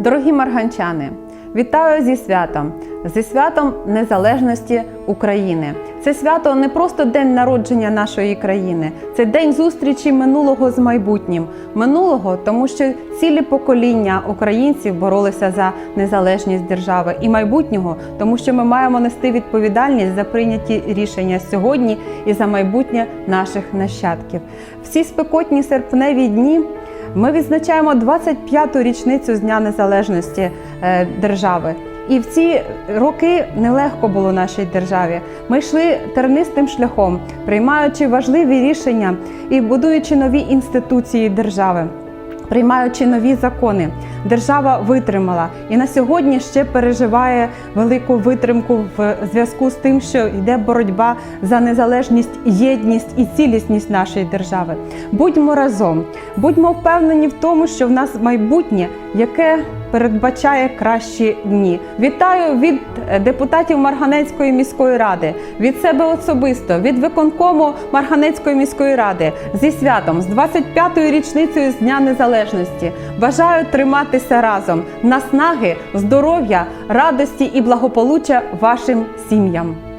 Дорогі марганчани, вітаю зі святом, зі святом Незалежності України. Це свято не просто день народження нашої країни, це день зустрічі минулого з майбутнім. Минулого, тому що цілі покоління українців боролися за незалежність держави, і майбутнього, тому що ми маємо нести відповідальність за прийняті рішення сьогодні і за майбутнє наших нащадків. В ці спекотні серпневі дні. Ми відзначаємо 25-ту річницю з Дня Незалежності е, держави. І в ці роки нелегко було нашій державі. Ми йшли тернистим шляхом, приймаючи важливі рішення і будуючи нові інституції держави. Приймаючи нові закони, держава витримала і на сьогодні ще переживає велику витримку в зв'язку з тим, що йде боротьба за незалежність, єдність і цілісність нашої держави. Будьмо разом, будьмо впевнені в тому, що в нас майбутнє, яке передбачає кращі дні. Вітаю від депутатів Марганецької міської ради, від себе особисто, від виконкому Марганецької міської ради зі святом, з 25-ю річницею з Дня Незалежності. Бажаю триматися разом, наснаги, здоров'я, радості і благополуччя вашим сім'ям.